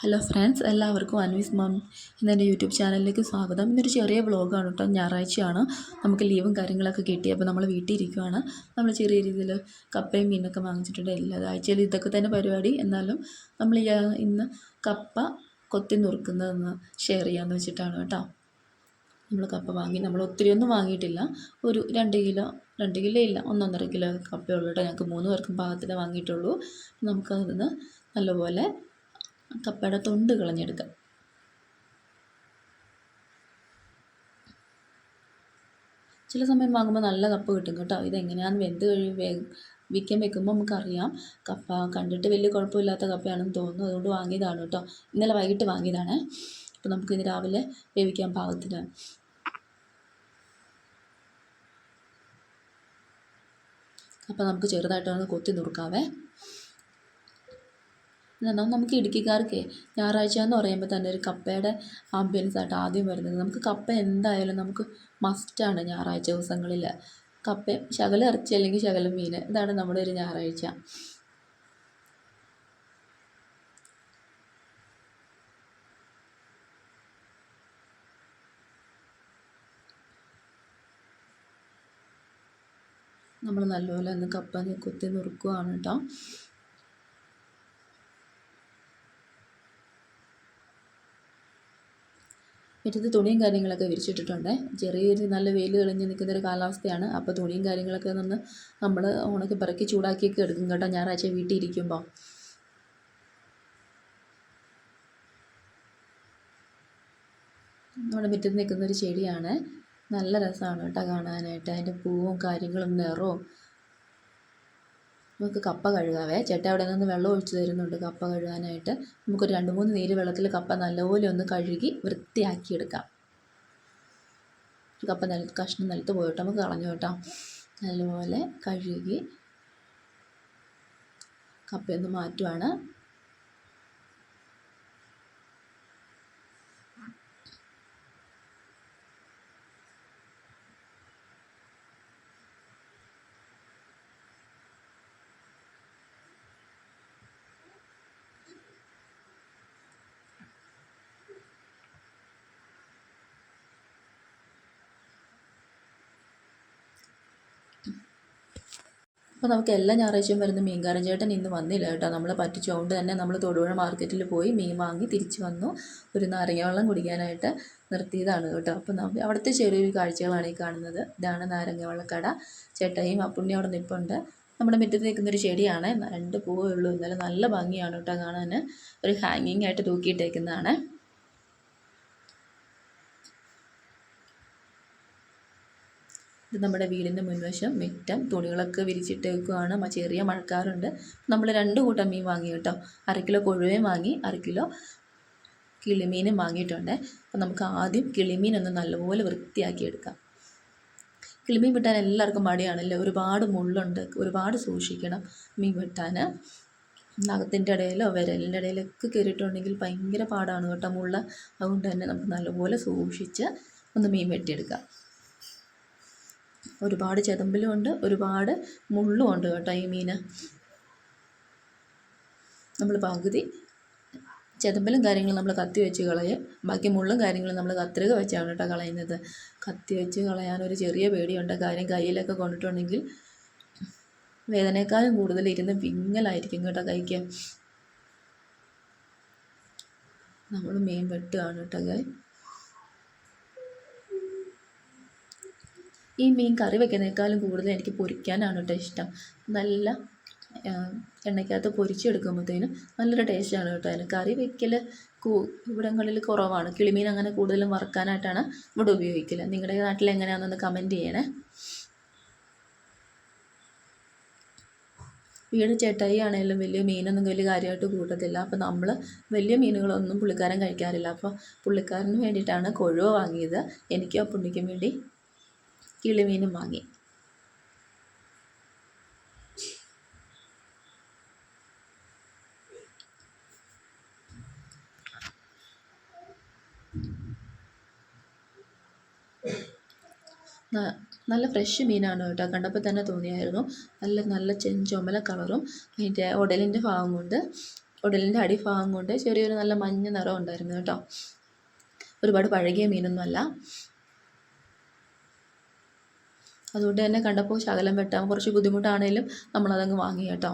Hello friends എല്ലാവർക്കും അൻവിസ് മം എന്നെന്റെ YouTube ചാനലിലേക്ക് സ്വാഗതം. ഇന്നൊരു ചെറിയ വ്ളോഗാണ് കേട്ടോ. ഞായറാഴ്ചയാണ്. നമുക്ക് ലീവും കാര്യങ്ങളൊക്കെ കിട്ടി. അപ്പോൾ നമ്മൾ വീട്ടിൽ ഇരിക്കുവാണ് നമ്മൾ ചെറിയ രീതിയിൽ കപ്പയും മീനൊക്കെ വാങ്ങിച്ചിട്ടുണ്ട്. എല്ലാ ആഴ്ചയിൽ ഇതൊക്കെ തന്നെ പരിപാടി. എന്നാലും നമ്മൾ ഇന്ന് കപ്പ കൊത്തി നുറുക്കുന്നതെന്ന് ഷെയർ ചെയ്യാമെന്ന് വെച്ചിട്ടാണ് കേട്ടോ. നമ്മൾ കപ്പ വാങ്ങി. നമ്മൾ ഒത്തിരി ഒന്നും വാങ്ങിയിട്ടില്ല. ഒരു രണ്ട് കിലോ രണ്ട് കിലോ ഇല്ല. ഒന്നൊന്നര കിലോ കപ്പയുള്ളൂ കേട്ടോ. ഞങ്ങൾക്ക് മൂന്ന് പേർക്കും പാകത്തിൽ വാങ്ങിയിട്ടുള്ളൂ. നമുക്കതിൽ നിന്ന് നല്ലപോലെ കപ്പയുടെ തൊണ്ട് കളഞ്ഞെടുക്കാം. ചില സമയം വാങ്ങുമ്പോൾ നല്ല കപ്പ കിട്ടും കേട്ടോ. ഇതെങ്ങനെയാണെന്ന് വെന്ത് കഴിയും വേ വിൽക്കാൻ വെക്കുമ്പോൾ നമുക്കറിയാം. കപ്പ കണ്ടിട്ട് വലിയ കുഴപ്പമില്ലാത്ത കപ്പയാണെന്ന് തോന്നുന്നു. അതുകൊണ്ട് വാങ്ങിയതാണ് കേട്ടോ. ഇന്നലെ വൈകിട്ട് വാങ്ങിയതാണ്. അപ്പോൾ നമുക്കിന്ന് രാവിലെ വേവിക്കാൻ പാകത്തിന്. അപ്പോൾ നമുക്ക് ചെറുതായിട്ടൊന്ന് കൊത്തി നുറുക്കാവേ. എന്നാൽ നമുക്ക് ഇടുക്കിക്കാർക്ക്. ഞായറാഴ്ച എന്ന് പറയുമ്പോൾ തന്നെ ഒരു കപ്പയുടെ ആംബിയൻസ് ആയിട്ട് ആദ്യം വരുന്നത്. നമുക്ക് കപ്പ എന്തായാലും നമുക്ക് മസ്റ്റാണ് ഞായറാഴ്ച ദിവസങ്ങളിൽ കപ്പയും ശകലം ഇറച്ചി അല്ലെങ്കിൽ ശകലം മീൻ. ഇതാണ് നമ്മുടെ ഒരു ഞായറാഴ്ച. നമ്മൾ നല്ലപോലെ ഒന്ന് കപ്പ കുത്തി നുറുക്കുവാണ് കേട്ടോ മുറ്റത്ത് തുണിയും കാര്യങ്ങളൊക്കെ വിരിച്ചിട്ടിട്ടുണ്ട്. ചെറിയൊരു നല്ല വെയിൽ തെളിഞ്ഞ് നിൽക്കുന്നൊരു കാലാവസ്ഥയാണ്. അപ്പോൾ തുണിയും കാര്യങ്ങളൊക്കെ നിന്ന് നമ്മൾ ഉണക്കി പിറക്കി ചൂടാക്കിയൊക്കെ എടുക്കും കേട്ടോ. ഞായറാഴ്ച വീട്ടിൽ ഇരിക്കുമ്പോൾ. നമ്മുടെ മുറ്റത്ത് നിൽക്കുന്നൊരു ചെടിയാണ്. നല്ല രസമാണ് കേട്ടോ കാണാനായിട്ട്. അതിന്റെ പൂവും കാര്യങ്ങളും നിറവും. നമുക്ക് കപ്പ കഴുകാവേ. ചേട്ടൻ അവിടെ നിന്ന് വെള്ളം ഒഴിച്ച് തരുന്നുണ്ട് കപ്പ കഴുകാനായിട്ട്. നമുക്കൊരു രണ്ട് മൂന്ന് നീര് വെള്ളത്തിൽ കപ്പ നല്ലപോലെ ഒന്ന് കഴുകി വൃത്തിയാക്കി എടുക്കാം. കപ്പ നില കഷ്ണം നിലത്ത് പോയിട്ട്? നമുക്ക് കളഞ്ഞു കേട്ടോ. നല്ലപോലെ കഴുകി കപ്പയൊന്ന് മാറ്റുവാണ്. അപ്പോൾ നമുക്ക് എല്ലാ ഞായറാഴ്ചയും വരുന്ന മീൻകാരൻ ചേട്ടൻ ഇന്ന് വന്നില്ല കേട്ടോ. നമ്മളെ പറ്റിച്ചുകൊണ്ട് തന്നെ നമ്മൾ തൊടുപുഴ മാർക്കറ്റിൽ പോയി മീൻ വാങ്ങി തിരിച്ചു വന്നു. ഒരു നാരങ്ങ വെള്ളം കുടിക്കാനായിട്ട് നിർത്തിയതാണ് കേട്ടോ. അപ്പോൾ നമ്മൾ അവിടുത്തെ ചെറിയൊരു കാഴ്ചകളാണ് ഈ കാണുന്നത്. ഇതാണ് നാരങ്ങ വെള്ളക്കട. ചേട്ടായും അപ്പുണ്ണി അവിടെ നിൽപ്പുണ്ട് നമ്മുടെ മുറ്റത്ത് നിൽക്കുന്നൊരു ചെടിയാണ്. രണ്ട് പൂവേ ഉള്ളൂ. എന്നാലും നല്ല ഭംഗിയാണ് കേട്ടോ കാണാൻ. ഒരു ഹാങ്ങിങ് ആയിട്ട് തൂക്കിയിട്ടേക്കുന്നതാണ്. ഇത് നമ്മുടെ വീടിന്റെ മുൻവശം മുറ്റം തുണികളൊക്കെ വിരിച്ചിട്ടേക്കുവാണ്. ചെറിയ മഴക്കാറുണ്ട്. നമ്മൾ രണ്ട് കൂട്ടം മീൻ വാങ്ങി കേട്ടോ. അരക്കിലോ കിലോ കൊഴുവയും വാങ്ങി അരക്കിലോ കിലോ കിളിമീനും വാങ്ങിയിട്ടുണ്ട്. അപ്പോൾ നമുക്ക് ആദ്യം കിളിമീൻ ഒന്ന് നല്ലപോലെ വൃത്തിയാക്കി എടുക്കാം. കിളിമീൻ വെട്ടാൻ എല്ലാവർക്കും മടിയാണല്ലോ? ഒരുപാട് മുള്ളുണ്ട്. ഒരുപാട് സൂക്ഷിക്കണം മീൻ വെട്ടാൻ. നഖത്തിന്റെ ഇടയിലോ വിരലിന്റെ ഇടയിലൊക്കെ കയറിയിട്ടുണ്ടെങ്കിൽ ഭയങ്കര പാടാണ് കേട്ടോ മുള്ള. അതുകൊണ്ട് തന്നെ നമുക്ക് നല്ലപോലെ സൂക്ഷിച്ച് ഒന്ന് മീൻ വെട്ടിയെടുക്കാം. ഒരുപാട് ചെതമ്പലും ഉണ്ട് ഒരുപാട് മുള്ളും ഉണ്ട് കേട്ടോ ഈ മീൻ നമ്മൾ പകുതി ചെതമ്പലും കാര്യങ്ങളും നമ്മൾ കത്തി വെച്ച് കളയും ബാക്കി മുള്ളും കാര്യങ്ങളും നമ്മൾ കത്രിക വെച്ചാണ് കേട്ടോ കളയുന്നത്. കത്തി വെച്ച് കളയാൻ ഒരു ചെറിയ പേടിയുണ്ട്. കാര്യം കയ്യിലൊക്കെ കൊണ്ടിട്ടുണ്ടെങ്കിൽ വേദനയെക്കാളും കൂടുതൽ ഇരുന്ന് വിങ്ങലായിരിക്കും കേട്ടോ കൈക്ക്. നമ്മൾ മീൻ വെട്ടുകയാണ് കേട്ടോ കൈ ഈ മീൻ കറി വെക്കുന്നതിനേക്കാളും കൂടുതൽ എനിക്ക് പൊരിക്കാനാണ് കേട്ടോ ഇഷ്ടം. നല്ല എണ്ണയ്ക്കകത്ത് പൊരിച്ചെടുക്കുമ്പോഴത്തേനും നല്ലൊരു ടേസ്റ്റാണ് കേട്ടോ അതിന്. കറി വെക്കൽ ഇവിടങ്ങളിൽ കുറവാണ്. കിളിമീൻ അങ്ങനെ കൂടുതലും വറുക്കാനായിട്ടാണ് ഇവിടെ ഉപയോഗിക്കൽ നിങ്ങളുടെ നാട്ടിൽ എങ്ങനെയാണെന്നൊന്ന് കമന്റ് ചെയ്യണേ. വീട് ചേട്ടായി ആണെങ്കിലും വലിയ മീനൊന്നും വലിയ കാര്യമായിട്ട് കൂട്ടത്തില്ല. അപ്പോൾ നമ്മൾ വലിയ മീനുകളൊന്നും പുള്ളിക്കാരൻ കഴിക്കാറില്ല. അപ്പോൾ പുള്ളിക്കാരന് വേണ്ടിയിട്ടാണ് കൊഴുവ വാങ്ങിയത്. എനിക്കും ആ പുള്ളിക്കും വേണ്ടി കിളിമീനും വാങ്ങി. നല്ല ഫ്രഷ് മീനാണ് കേട്ടോ. കണ്ടപ്പോൾ തന്നെ തോന്നിയായിരുന്നു. നല്ല നല്ല ചെഞ്ചുമല കളറും അതിന്റെ ഉടലിന്റെ ഭാഗം കൊണ്ട് ഉടലിന്റെ അടിഭാഗം കൊണ്ട് ചെറിയൊരു നല്ല മഞ്ഞ നിറം ഉണ്ടായിരുന്നു കേട്ടോ. ഒരുപാട് പഴകിയ മീനൊന്നുമല്ല. അതുകൊണ്ട് തന്നെ കണ്ടപ്പോൾ ശകലം വെട്ടാൻ കുറച്ച് ബുദ്ധിമുട്ടാണേലും നമ്മളതങ്ങ് വാങ്ങി കേട്ടോ.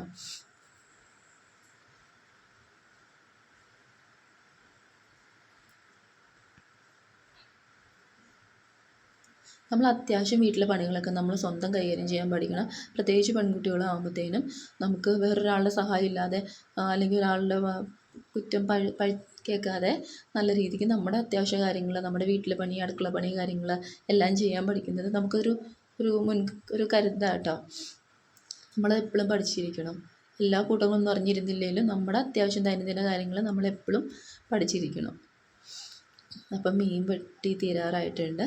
നമ്മൾ അത്യാവശ്യം വീട്ടിലെ പണികളൊക്കെ നമ്മൾ സ്വന്തം കൈകാര്യം ചെയ്യാൻ പഠിക്കണം. പ്രത്യേകിച്ച് പെൺകുട്ടികളാകുമ്പോഴത്തേനും നമുക്ക് വേറൊരാളുടെ സഹായം ഇല്ലാതെ അല്ലെങ്കിൽ ഒരാളുടെ കുറ്റം പഴി കേൾക്കാതെ നല്ല രീതിക്ക് നമ്മുടെ അത്യാവശ്യ കാര്യങ്ങൾ നമ്മുടെ വീട്ടിലെ പണി അടുക്കള പണി കാര്യങ്ങൾ എല്ലാം ചെയ്യാൻ പഠിക്കുന്നത് നമുക്കൊരു ഒരു മുൻ ഒരു കരുതാട്ടോ നമ്മളെപ്പോഴും പഠിച്ചിരിക്കണം. എല്ലാ കൂട്ടങ്ങളൊന്നും അറിഞ്ഞിരുന്നില്ലെങ്കിലും നമ്മുടെ അത്യാവശ്യം ദൈനംദിന കാര്യങ്ങൾ നമ്മളെപ്പോഴും പഠിച്ചിരിക്കണം. അപ്പം മീൻ വെട്ടി തീരാറായിട്ടുണ്ട്.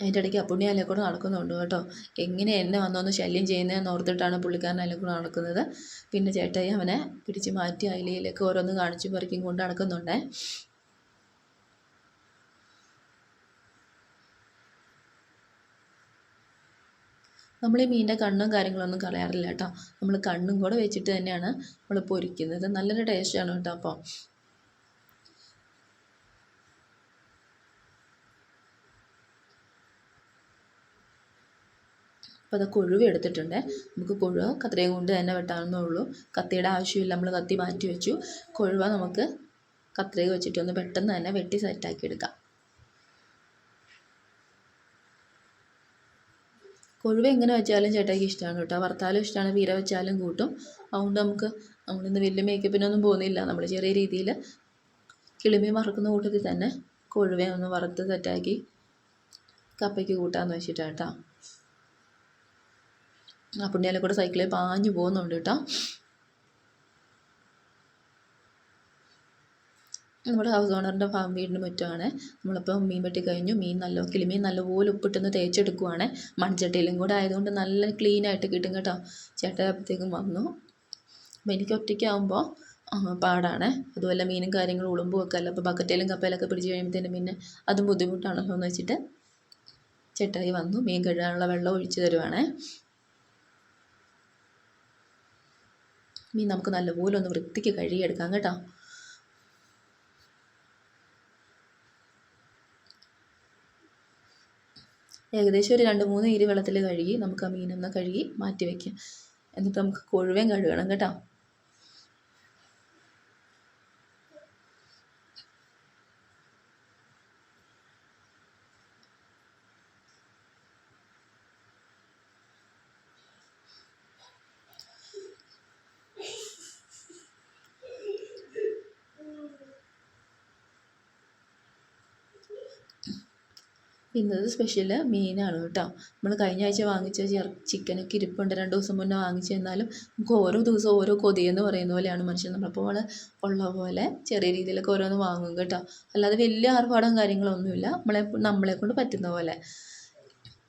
അതിന്റെ ഇടയ്ക്ക് അപ്പുണ്ണി അതിലെ കൂടെ നടക്കുന്നുണ്ട് കേട്ടോ. എങ്ങനെ എന്നെ വന്നൊന്ന് ശല്യം ചെയ്യുന്നതെന്ന് ഓർത്തിട്ടാണ് പുള്ളിക്കാരൻ അതിലെ കൂടെ നടക്കുന്നത്. പിന്നെ ചേട്ടായി അവനെ പിടിച്ച് മാറ്റി അയിലയിലേക്ക് ഓരോന്ന് കാണിച്ചും പറിക്കും കൊണ്ട് നടക്കുന്നുണ്ടേ. നമ്മൾ ഈ മീനിന്റെ കണ്ണും കാര്യങ്ങളൊന്നും കളയാറില്ല കേട്ടോ. നമ്മൾ കണ്ണും കൂടെ വെച്ചിട്ട് തന്നെയാണ് നമ്മൾ പൊരിക്കുന്നത്. നല്ലൊരു ടേസ്റ്റാണ് കേട്ടോ അപ്പോൾ അപ്പോൾ അത് കൊഴുവ് എടുത്തിട്ടുണ്ട്. നമുക്ക് കൊഴുവ കത്രയും കൊണ്ട് തന്നെ വെട്ടാവുന്നേ ഉള്ളൂ. കത്തിയുടെ ആവശ്യമില്ല. നമ്മൾ കത്തി മാറ്റി വെച്ചു. കൊഴുവ നമുക്ക് കത്രിക വെച്ചിട്ടൊന്ന് പെട്ടെന്ന് തന്നെ വെട്ടി സെറ്റാക്കി എടുക്കാം. കൊഴുവ എങ്ങനെ വെച്ചാലും ചേട്ടായിക്ക് ഇഷ്ടമാണ് കേട്ടോ. വറുത്താലും ഇഷ്ടമാണ് വീര വെച്ചാലും കൂട്ടും. അതുകൊണ്ട് നമുക്ക് നമ്മളിന്ന് വലിയ മേക്കപ്പിനൊന്നും പോകുന്നില്ല. നമ്മൾ ചെറിയ രീതിയിൽ കിളിമീൻ വറുക്കുന്ന കൂട്ടത്തിൽ തന്നെ കൊഴുവ ഒന്ന് വറുത്ത് സെറ്റാക്കി കപ്പയ്ക്ക് കൂട്ടാമെന്ന് വെച്ചിട്ടാണ് കേട്ടോ. ആ പുണ്യാലെ കൂടെ സൈക്കിളിൽ പാഞ്ഞു പോകുന്നുണ്ട് കേട്ടോ. നമ്മുടെ ഹൗസ് ഓണറിന്റെ ഫാം വീടിന് മുറ്റമാണ്. നമ്മളിപ്പോൾ മീൻ വെട്ടി കഴിഞ്ഞു. മീൻ നല്ല കിളിമീൻ നല്ലപോലെ ഉപ്പിട്ടൊന്ന് തേച്ചെടുക്കുവാണ്. മൺചട്ടിയിലും കൂടെ ആയതുകൊണ്ട് നല്ല ക്ലീൻ ആയിട്ട് കിട്ടും കേട്ടോ. ചേട്ടൻ അപ്പോഴത്തേക്കും വന്നു. അപ്പം എനിക്ക് ഒറ്റയ്ക്കാവുമ്പോൾ പാടാണ്. അതുപോലെ മീനും കാര്യങ്ങളും ഉളുമ്പും ഒക്കെ അല്ല. അപ്പോൾ ബക്കറ്റിലും കപ്പയിലൊക്കെ പിടിച്ച് കഴിയുമ്പോഴത്തേനും പിന്നെ അതും ബുദ്ധിമുട്ടാണല്ലോ എന്ന് വെച്ചിട്ട് ചേട്ടായി വന്നു. മീൻ കഴുകാനുള്ള വെള്ളം ഒഴിച്ചു തരുവാണേ. മീൻ നമുക്ക് നല്ലപോലെ ഒന്ന് വൃത്തിക്ക് കഴുകിയെടുക്കാം കേട്ടോ. ഏകദേശം ഒരു രണ്ട് മൂന്ന് ഇരി വെള്ളത്തിൽ കഴുകി നമുക്ക് ആ മീനൊന്ന് കഴുകി മാറ്റി വയ്ക്കാം എന്നിട്ട് നമുക്ക് കൊഴുവേം കഴുകണം കേട്ടോ. ഇന്നത്തെ സ്പെഷ്യൽ മീനാണ് കേട്ടോ. നമ്മൾ കഴിഞ്ഞ ആഴ്ച വാങ്ങിച്ച ചിക്കനൊക്കെ ഇരിപ്പുണ്ട്. രണ്ട് ദിവസം മുന്നേ വാങ്ങിച്ചു എന്നാലും നമുക്ക് ഓരോ ദിവസവും ഓരോ കൊതിയെന്ന് പറയുന്ന പോലെയാണ് മനുഷ്യൻ. നമ്മളപ്പോൾ ഉള്ള പോലെ ചെറിയ രീതിയിലൊക്കെ ഓരോന്ന് വാങ്ങും കേട്ടോ. അല്ലാതെ വലിയ ആർഭാടവും കാര്യങ്ങളൊന്നുമില്ല. നമ്മളെ നമ്മളെ കൊണ്ട് പറ്റുന്ന പോലെ.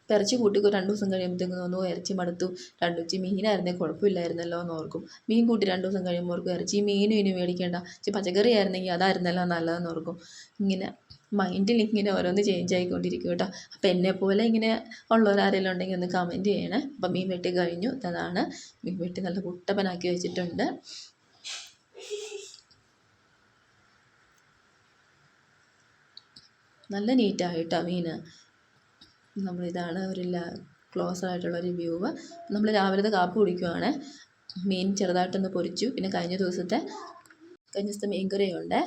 ഇറച്ചി കൂട്ടി രണ്ട് ദിവസം കഴിയുമ്പോഴത്തേക്കും തോന്നുന്നു ഇറച്ചി മടുത്തു. രണ്ട് ഉച്ച മീനായിരുന്നേ കുഴപ്പമില്ലായിരുന്നല്ലോ എന്ന് ഓർക്കും. മീൻ കൂട്ടി രണ്ട് ദിവസം കഴിയുമ്പോൾ ഓർക്കും ഇറച്ചി മീനും ഇനി മേടിക്കേണ്ട. പച്ചക്കറി ആയിരുന്നെങ്കിൽ അതായിരുന്നല്ലോ നല്ലതെന്ന് ഓർക്കും. ഇങ്ങനെ മൈൻഡിൽ ഇങ്ങനെ ഓരോന്ന് ചേഞ്ച് ആയിക്കൊണ്ടിരിക്കും കേട്ടോ. എന്നെ പോലെ ഇങ്ങനെ ഉള്ളവരാരെങ്കിലും ഉണ്ടെങ്കിൽ ഒന്ന് കമന്റ് ചെയ്യണേ. അപ്പം മീൻ വെട്ടി കഴിഞ്ഞു. അതാണ് മീൻ വെട്ടി നല്ല കുട്ടപ്പനാക്കി വെച്ചിട്ടുണ്ട്. നല്ല നീറ്റായിട്ടോ മീൻ. നമ്മളിതാണ് ഒരു ക്ലോസ് ആയിട്ടുള്ള ഒരു വ്യൂവ് നമ്മൾ രാവിലത്തെ കാപ്പ് കുടിക്കുവാണ്. മീൻ ചെറുതായിട്ടൊന്ന് പൊരിച്ചു. പിന്നെ കഴിഞ്ഞ ദിവസത്തെ കഴിഞ്ഞ ദിവസത്തെ മീൻ കറിയുണ്ട്.